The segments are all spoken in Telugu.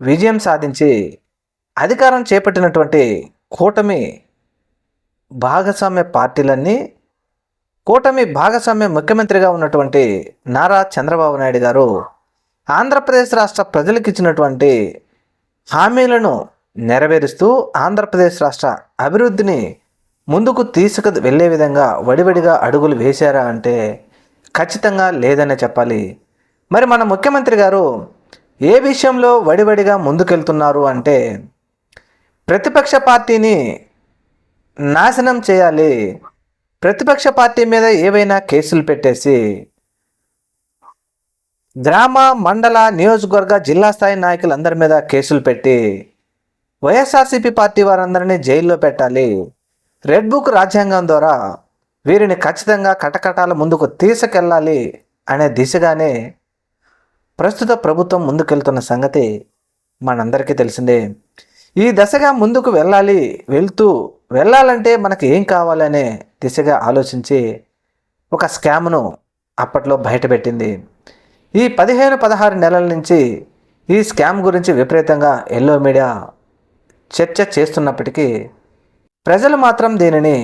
విజయం సాధించి అధికారం చేపట్టినటువంటి కూటమి భాగస్వామ్య పార్టీలన్నీ కూటమి భాగస్వామ్య ముఖ్యమంత్రిగా ఉన్నటువంటి నారా చంద్రబాబు నాయుడు గారు ఆంధ్రప్రదేశ్ రాష్ట్ర ప్రజలకు ఇచ్చినటువంటి హామీలను నెరవేరుస్తూ ఆంధ్రప్రదేశ్ రాష్ట్ర అభివృద్ధిని ముందుకు తీసుకు వెళ్ళే విధంగా వడివడిగా అడుగులు వేశారా అంటే ఖచ్చితంగా లేదనే చెప్పాలి. మరి మన ముఖ్యమంత్రి గారు ఏ విషయంలో వడివడిగా ముందుకెళ్తున్నారు అంటే ప్రతిపక్ష పార్టీని నాశనం చేయాలి. ప్రతిపక్ష పార్టీ మీద ఏవైనా కేసులు పెట్టేసి గ్రామ మండల నియోజకవర్గ జిల్లా స్థాయి నాయకులందరి మీద కేసులు పెట్టి వైఎస్ఆర్సీపీ పార్టీ వారందరినీ జైల్లో పెట్టాలి. రెడ్ బుక్ రాజ్యాంగం ద్వారా వీరిని ఖచ్చితంగా కటకటాల ముందుకు తీసుకెళ్ళాలి అనే దిశగానే ప్రస్తుత ప్రభుత్వం ముందుకెళ్తున్న సంగతి మనందరికీ తెలిసిందే. ఈ దశగా ముందుకు వెళ్ళాలి వెళ్తూ వెళ్ళాలంటే మనకి ఏం కావాలనే దిశగా ఆలోచించి ఒక స్కామ్ను అప్పట్లో బయటపెట్టింది. ఈ పదిహేను పదహారు నెలల నుంచి ఈ స్కామ్ గురించి విపరీతంగా ఎల్లో మీడియా చర్చ చేస్తున్నప్పటికీ ప్రజలు మాత్రం దీనిని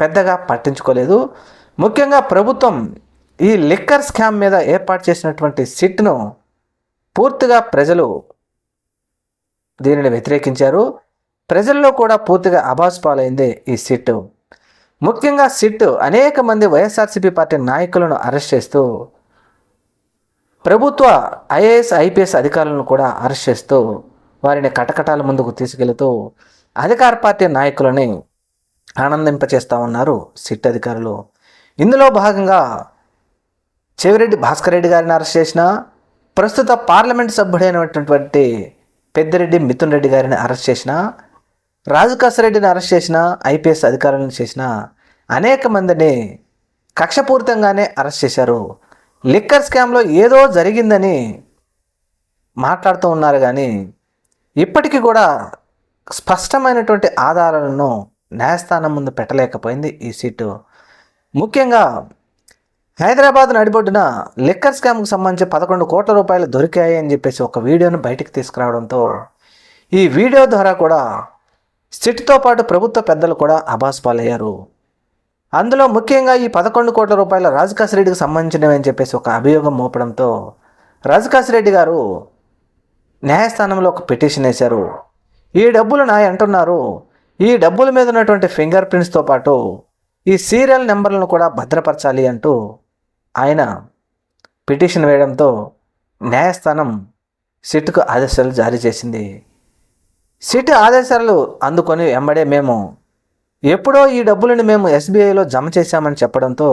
పెద్దగా పట్టించుకోలేదు. ముఖ్యంగా ప్రభుత్వం ఈ లిక్కర్ స్కామ్ మీద ఏర్పాటు చేసినటువంటి సిట్ను పూర్తిగా ప్రజలు దీనిని వ్యతిరేకించారు. ప్రజల్లో కూడా పూర్తిగా అబాస్ పాలైంది ఈ సిట్. ముఖ్యంగా సిట్ అనేక మంది వైఎస్ఆర్సీపీ పార్టీ నాయకులను అరెస్ట్ చేస్తూ ప్రభుత్వ ఐఏఎస్ ఐపీఎస్ అధికారులను కూడా అరెస్ట్ చేస్తూ వారిని కటకటాల ముందుకు తీసుకెళ్తూ అధికార పార్టీ నాయకులని ఆనందింపచేస్తూ ఉన్నారు సిట్ అధికారులు. ఇందులో భాగంగా చెవిరెడ్డి భాస్కర్ రెడ్డి గారిని అరెస్ట్ చేసిన ప్రస్తుత పార్లమెంట్ సభ్యుడైనటువంటి పెద్దిరెడ్డి మిథున్ రెడ్డి గారిని అరెస్ట్ చేసిన రాజుకాసరెడ్డిని అరెస్ట్ చేసిన ఐపీఎస్ అధికారులను చేసిన అనేక మందిని కక్షపూరితంగానే అరెస్ట్ చేశారు. లిక్కర్ స్కామ్లో ఏదో జరిగిందని మాట్లాడుతూ ఉన్నారు కానీ ఇప్పటికీ కూడా స్పష్టమైనటువంటి ఆధారాలను న్యాయస్థానం ముందు పెట్టలేకపోయింది ఈ సీటు. ముఖ్యంగా హైదరాబాద్ నడిబొడ్డున లిక్కర్ స్కామ్కి సంబంధించి పదకొండు కోట్ల రూపాయలు దొరికాయి అని చెప్పేసి ఒక వీడియోను బయటకు తీసుకురావడంతో ఈ వీడియో ద్వారా కూడా సిట్తో పాటు ప్రభుత్వ పెద్దలు కూడా అబాస్ పాలయ్యారు. అందులో ముఖ్యంగా ఈ పదకొండు కోట్ల రూపాయల రాజకాసిరెడ్డికి సంబంధించినవి అని చెప్పేసి ఒక అభియోగం మోపడంతో రాజకాసిరెడ్డి గారు న్యాయస్థానంలో ఒక పిటిషన్ వేశారు. ఈ డబ్బులు నా అంటున్నారు. ఈ డబ్బుల మీద ఉన్నటువంటి ఫింగర్ ప్రింట్స్తో పాటు ఈ సీరియల్ నెంబర్లను కూడా భద్రపరచాలి అంటూ ఆయన పిటిషన్ వేయడంతో న్యాయస్థానం సిట్కు ఆదేశాలు జారీ చేసింది. సిట్ ఆదేశాలు అందుకొని వెంబడే మేము ఎప్పుడో ఈ డబ్బులను మేము ఎస్బీఐలో జమ చేశామని చెప్పడంతో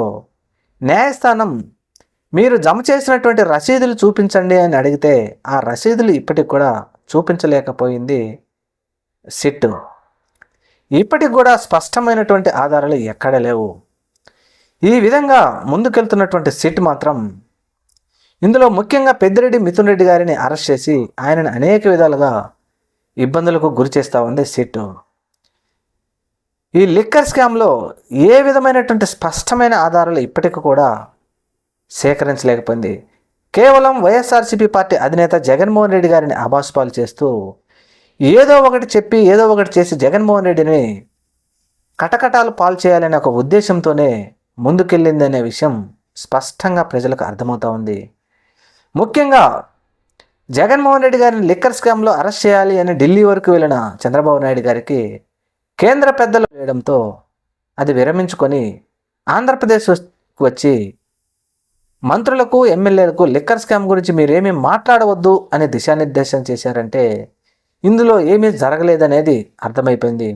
న్యాయస్థానం మీరు జమ చేసినటువంటి రసీదులు చూపించండి అని అడిగితే ఆ రసీదులు ఇప్పటికి కూడా చూపించలేకపోయింది సిట్ ఇప్పటికి కూడా స్పష్టమైనటువంటి ఆధారాలు ఎక్కడ లేవు. ఈ విధంగా ముందుకెళ్తున్నటువంటి సిట్ మాత్రం ఇందులో ముఖ్యంగా పెద్దిరెడ్డి మిథున్ రెడ్డి గారిని అరెస్ట్ చేసి ఆయనను అనేక విధాలుగా ఇబ్బందులకు గురి చేస్తూ ఉంది సిట్. ఈ లిక్కర్ స్కామ్లో ఏ విధమైనటువంటి స్పష్టమైన ఆధారాలు ఇప్పటికి కూడా సేకరించలేకపోయింది. కేవలం వైఎస్ఆర్సీపీ పార్టీ అధినేత జగన్మోహన్ రెడ్డి గారిని అబాసుపాలు చేస్తూ ఏదో ఒకటి చెప్పి ఏదో ఒకటి చేసి జగన్మోహన్ రెడ్డిని కటకటాలు పాల్చేయాలనే ఒక ఉద్దేశంతోనే ముందుకెళ్ళిందనే విషయం స్పష్టంగా ప్రజలకు అర్థమవుతా ఉంది. ముఖ్యంగా జగన్మోహన్ రెడ్డి గారిని లిక్కర్ స్కామ్లో అరెస్ట్ చేయాలి అని ఢిల్లీ వరకు వెళ్ళిన చంద్రబాబు నాయుడు గారికి కేంద్ర పెద్దలు వేయడంతో అది విరమించుకొని ఆంధ్రప్రదేశ్ వచ్చి మంత్రులకు ఎమ్మెల్యేలకు లిక్కర్ స్కామ్ గురించి మీరేమీ మాట్లాడవద్దు అని దిశానిర్దేశం చేశారంటే ఇందులో ఏమీ జరగలేదనేది అర్థమైపోయింది.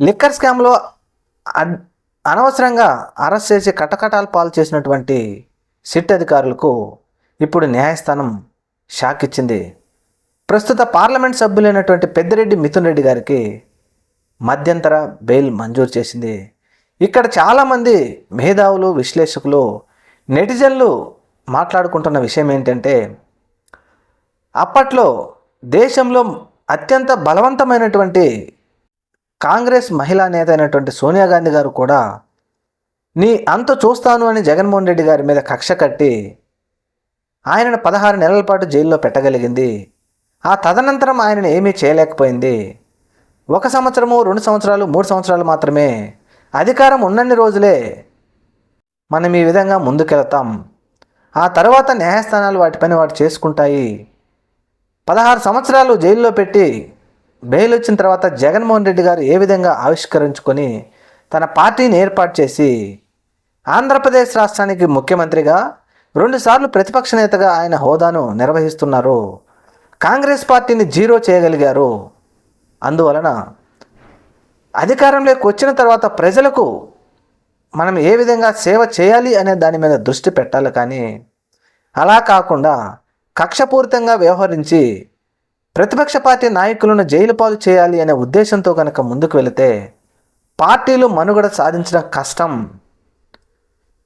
లిక్కర్ స్కామ్లో అనవసరంగా అరెస్ట్ చేసి కటకటాలు పాలు చేసినటువంటి సిట్ అధికారులకు ఇప్పుడు న్యాయస్థానం షాక్ ఇచ్చింది. ప్రస్తుత పార్లమెంట్ సభ్యులైనటువంటి పెద్దిరెడ్డి మిథున్ రెడ్డి గారికి మధ్యంతర బెయిల్ మంజూరు చేసింది. ఇక్కడ చాలామంది మేధావులు విశ్లేషకులు నెటిజన్లు మాట్లాడుకుంటున్న విషయం ఏంటంటే అప్పట్లో దేశంలో అత్యంత బలవంతమైనటువంటి కాంగ్రెస్ మహిళా నేత అయినటువంటి సోనియా గాంధీ గారు కూడా నీ అంత చూస్తాను అని జగన్మోహన్ రెడ్డి గారి మీద కక్ష కట్టి ఆయనను పదహారు నెలల పాటు జైల్లో పెట్టగలిగింది. ఆ తదనంతరం ఆయనను ఏమీ చేయలేకపోయింది. ఒక సంవత్సరము రెండు సంవత్సరాలు మూడు సంవత్సరాలు మాత్రమే అధికారం ఉన్నన్ని రోజులే మనం ఈ విధంగా ముందుకెళ్తాం. ఆ తర్వాత న్యాయస్థానాలు వాటి పని వాటి చేసుకుంటాయి. పదహారు సంవత్సరాలు జైల్లో పెట్టి బెయిల్ వచ్చిన తర్వాత జగన్మోహన్ రెడ్డి గారు ఏ విధంగా ఆవిష్కరించుకొని తన పార్టీని ఏర్పాటు చేసి ఆంధ్రప్రదేశ్ రాష్ట్రానికి ముఖ్యమంత్రిగా రెండుసార్లు ప్రతిపక్ష నేతగా ఆయన హోదాను నిర్వహిస్తున్నారు కాంగ్రెస్ పార్టీని జీరో చేయగలిగారు అందువలన అధికారంలోకి వచ్చిన తర్వాత ప్రజలకు మనం ఏ విధంగా సేవ చేయాలి అనే దాని మీద దృష్టి పెట్టాలి కానీ అలా కాకుండా కక్షపూరితంగా వ్యవహరించి ప్రతిపక్ష పార్టీ నాయకులను జైలు పాలు చేయాలి అనే ఉద్దేశంతో కనుక ముందుకు వెళితే పార్టీలు మనుగడ సాధించడం కష్టం.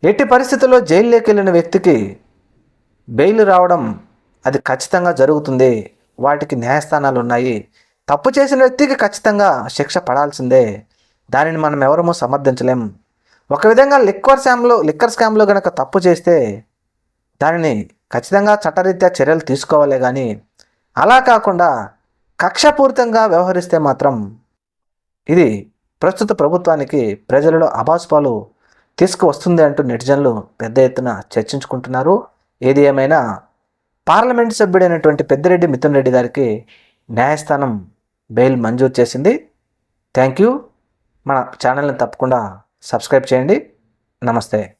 ఎట్టి పరిస్థితుల్లో జైల్లోకి వెళ్ళిన వ్యక్తికి బెయిల్ రావడం అది ఖచ్చితంగా జరుగుతుంది. వాటికి న్యాయస్థానాలు ఉన్నాయి. తప్పు చేసిన వ్యక్తికి ఖచ్చితంగా శిక్ష పడాల్సిందే. దానిని మనం ఎవరము సమర్థించలేం. ఒక విధంగా లిక్వర్ స్కామ్లో లిక్కర్ స్కామ్లో కనుక తప్పు చేస్తే దానిని ఖచ్చితంగా చట్టరీత్యా చర్యలు తీసుకోవాలి కానీ అలా కాకుండా కక్షపూరితంగా వ్యవహరిస్తే మాత్రం ఇది ప్రస్తుత ప్రభుత్వానికి ప్రజలలో అభాస్పాలు తీసుకువస్తుంది అంటూ నెటిజన్లు పెద్ద ఎత్తున చర్చించుకుంటున్నారు. ఏది ఏమైనా పార్లమెంట్ సభ్యుడైనటువంటి పెద్దిరెడ్డి మిథున్ రెడ్డి గారికి న్యాయస్థానం బెయిల్ మంజూరు చేసింది. Thank you. మన ఛానల్ని తప్పకుండా సబ్స్క్రైబ్ చేయండి. నమస్తే.